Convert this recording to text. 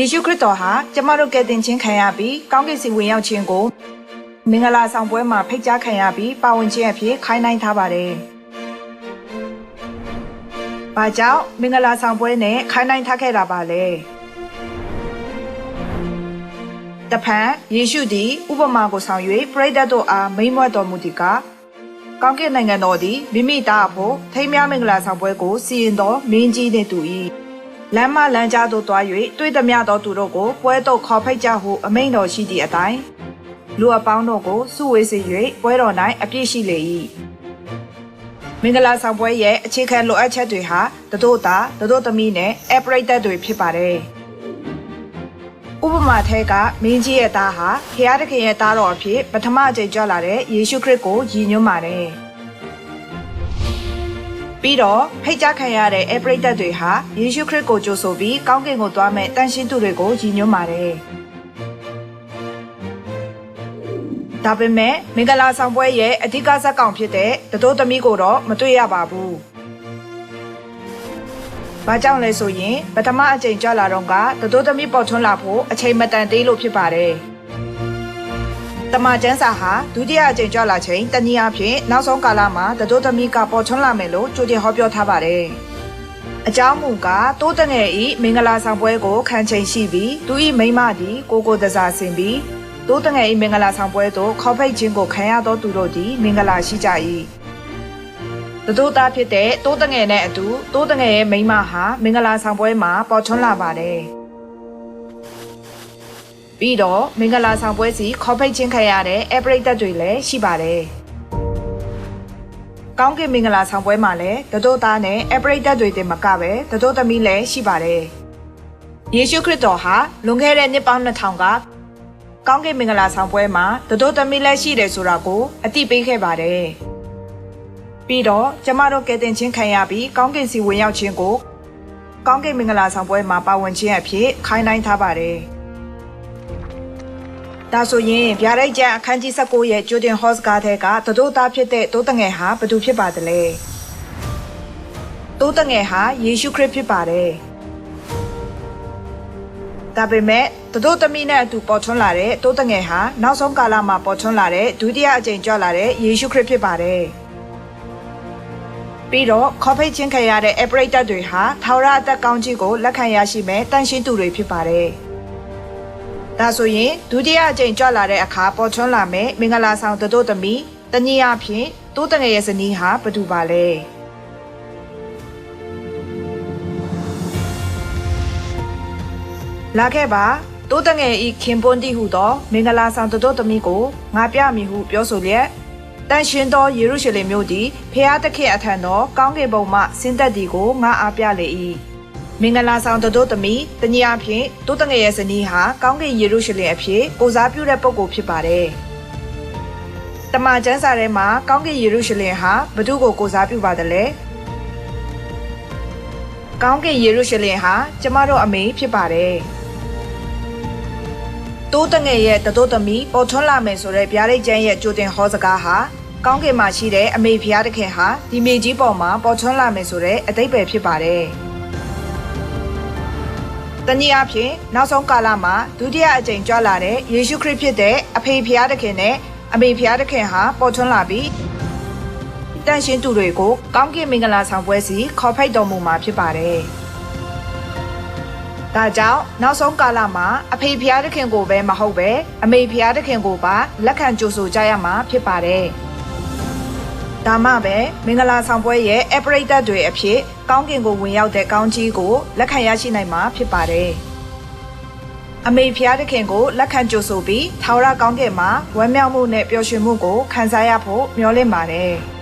ယေရှုခရစ်တော်ဟာကျမတို့ကယ်တင်ခြင်းခံရပြီးကောင်းကင်စီဝင်ရောက်ခြင်းကိုမင်္ဂလာဆောင်ပွဲမှာဖိတ်ကြားခံရပြီးပါဝင်ခြင်းအဖြစ်ခိုင်းနှိုင်းထားပါတယ်။ဘာကြောင့်မင်္ဂလာဆောင်ပွဲနဲ့ခိုင်းနှိုင်းထားခဲ့တာပါလဲ။တဖန်ယေရှုသည်ဥပမာကိုဆောင်၍ပရိသတ်တို့အားမိန့်မွတ်တော်မူသည်ကကောင်းကင်နိုင်ငံတော်သည်မိမိသားအဖို့ထိမ်းမြမင်္ဂလာဆောင်ပွဲကိုစီရင်တော်မင်းကြီးနှင့်တူ၏ လမ်းမလမ်းကြားသို့တွား၍တွေ့သမျှသောသူတို့ကိုပွဲသို့ခေါ်ဖိတ်ကြဟုအမိန့်တော်ရှိသည့်အတိုင်းလူအပေါင်းတို့ကိုစုဝေးစေ၍ပွဲတော်၌အပြည့်ရှိလေ၏မင်္ဂလာဆောင်ပွဲရဲ့အခြေခံလိုအပ်ချက်တွေဟာတတို့သားတတို့သမီးနဲ့အပရိသတ်တွေဖြစ်ပါတယ်ဥပမာထဲကမင်းကြီးရဲ့သားဟာဖျားသခင်ရဲ့သားတော်အဖြစ်ပထမအကြိမ်ကြွလာတဲ့ယေရှုခရစ်ကိုရည်ညွှန်းပါတယ်။ ပြီးတော့ဖိတ်ကြားခံရတဲ့အေပရိသတ်တွေဟာယေရှုခရစ်ကိုကြိုဆိုပြီးကောင်းကင်ကိုသွားမဲ့တန်ရှင်းသူတွေကိုရည်ညွှန်းပါတယ်။ဒါပေမဲ့မင်္ဂလာဆောင်ပွဲရဲ့အဓိကဇက်ကောင်ဖြစ်တဲ့တတိုးသမီးကိုတော့မတွေ့ရပါဘူး။ဘာကြောင့်လဲဆိုရင်ပထမအကြိမ်ကြွလာတော့ကတတိုးသမီးပေါ်ထွန်းလာဖို့အချိန်မတန်သေးလို့ဖြစ်ပါတယ်။ တမချန်းစာဟာဒုတိယအကြိမ်ကြွလာချိန်တနည်းအားဖြင့်နောက်ဆုံးကာလမှာတတိုးသမီးကပေါ်ထွန်းလာမယ်လို့ကြိုတင်ဟောပြောထားပါတယ်။အကြောင်းမူကားတိုးတငယ်ဤမင်္ဂလာဆောင်ပွဲကိုခံချိန်ရှိပြီးသူဤမိန်းမသည်ကိုကိုတစားဆင်ပြီးတိုးတငယ်ဤမင်္ဂလာဆောင်ပွဲသို့ခေါ်ဖိတ်ခြင်းကိုခံရသောသူတို့သည်မင်္ဂလာရှိကြ၏။တတိုးသားဖြစ်တဲ့တိုးတငယ်နဲ့အတူတိုးတငယ်ရဲ့မိန်းမဟာမင်္ဂလာဆောင်ပွဲမှာပေါ်ထွန်းလာပါတယ်။ ပြီးတော့မင်္ဂလာဆောင်ပွဲစီခေါ်ဖိတ်ခြင်းခံရတဲ့အပရိသတ်တွေလည်းရှိပါတယ်။ကောင်းကင်မင်္ဂလာဆောင်ပွဲမှာလည်းတတိုးသားနဲ့အပရိသတ်တွေတင်မကပဲတတိုးသမီးလည်းရှိပါတယ်။ယေရှုခရစ်တော်ဟာလွန်ခဲ့တဲ့နှစ်ပေါင်း2000ကကောင်းကင်မင်္ဂလာဆောင်ပွဲမှာတတိုးသမီးလည်းရှိတယ်ဆိုတာကိုအသိပေးခဲ့ပါတယ်။ပြီးတော့ကျမတို့ကယ်တင်ခြင်းခံရပြီးကောင်းကင်စီဝင်ရောက်ခြင်းကိုကောင်းကင်မင်္ဂလာဆောင်ပွဲမှာပါဝင်ခြင်းအဖြစ်ခိုင်းနှိုင်းထားပါတယ်။ ဒါဆိုရင်ဗျာဒိတ်ကျန်အခန်းကြီး19ရဲ့ဂျိုဒင်ဟော့စ်ကားထဲကတတို့သားဖြစ်တဲ့တိုးတငယ်ဟာဘသူဖြစ်ပါသလဲတိုးတငယ်ဟာယေရှုခရစ်ဖြစ်ပါတယ်ဒါပေမဲ့တတို့သမီးနဲ့အတူပေါ်ထွန်းလာတဲ့တိုးတငယ်ဟာနောက်ဆုံးကာလမှာပေါ်ထွန်းလာတဲ့ဒုတိယအကြိမ်ကြွလာတဲ့ယေရှုခရစ်ဖြစ်ပါတယ်ပြီးတော့ခေါ်ဖိတ်ခြင်းခံရတဲ့အပရိသတ်တွေဟာထာဝရအသက်ကောင်းကြီးကိုလက်ခံရရှိမဲ့တန်ရှင်းသူတွေဖြစ်ပါတယ်။ ဒါဆိုရင်ဒုတိယအကြိမ်ကြွလာတဲ့အခါပေါ်ထွန်းလာမယ်မင်္ဂလာဆောင်တတို့သမီးတနည်းအားဖြင့်တိုးတငယ်ရဲ့ဇနီးဟာဘယ်သူပါလဲလာခဲ့ပါတိုးတငယ်ဤခင်ပွန်းတိဟုသောမင်္ဂလာဆောင်တတို့သမီးကိုငါပြမည်ဟုပြောဆိုလျက်တန်ရှင်သောယေရုရှလင်မြို့သည်ဖျားသခင်အထံသောကောင်းကင်ဘုံမှဆင်းသက်သည်ကိုငါအားပြလေ၏ မင်္ဂလာဆောင်တို့သမီးတနည်းအားဖြင့်တိုးတငယ်ရဲ့ဇနီးဟာကောင်းကင်ယေရုရှလင်အဖြစ်ကိုစားပြုတဲ့ပုဂ္ဂိုလ်ဖြစ်ပါတယ်။တမန်ကျမ်းစာထဲမှာကောင်းကင်ယေရုရှလင်ဟာဘသူကိုကိုစားပြုပါတယ်လဲ။ကောင်းကင်ယေရုရှလင်ဟာကျမတို့အမေဖြစ်ပါတယ်။တိုးတငယ်ရဲ့တတို့သမီးပေါ်ထွန်းလာမယ်ဆိုတဲ့ဗျာဒိတ်ကျမ်းရဲ့ကြိုတင်ဟောစကားဟာကောင်းကင်မှာရှိတဲ့အမေဖျားတခင်ဟာဒီမြေကြီးပေါ်မှာပေါ်ထွန်းလာမယ်ဆိုတဲ့အတိတ်ပဲဖြစ်ပါတယ်။ တနည်းအားဖြင့်နောက်ဆုံးကာလမှာဒုတိယအကြိမ်ကြွလာတဲ့ယေရှုခရစ်ဖြစ်တဲ့အဖေဖျားသခင်နဲ့အမေဖျားသခင်ဟာပေါ်ထွန်းလာပြီးတန်ရှင်းသူတွေကိုကောင်းကင်မင်္ဂလာဆောင်ပွဲစီခေါ်ဖိတ်တော်မူမှာဖြစ်ပါတယ်။ဒါကြောင့်နောက်ဆုံးကာလမှာအဖေဖျားသခင်ကိုပဲမဟုတ်ပဲအမေဖျားသခင်ကိုပါလက်ခံကြိုဆိုကြရမှာဖြစ်ပါတယ်။ ဒါမှပဲမင်္ဂလာဆောင်ပွဲရဲ့အပရိသတ်တွေအဖြစ်ကောင်းကင်ကိုဝင်ရောက်တဲ့ကောင်းကြီးကိုလက်ခံရရှိနိုင်မှာဖြစ်ပါတယ်။အမေဖျားသခင်ကိုလက်ခံကြိုဆိုပြီးထာဝရကောင်းကင်မှာဝမ်းမြောက်မှုနဲ့ပျော်ရွှင်မှုကိုခံစားရဖို့မျှော်လင့်ပါတယ်။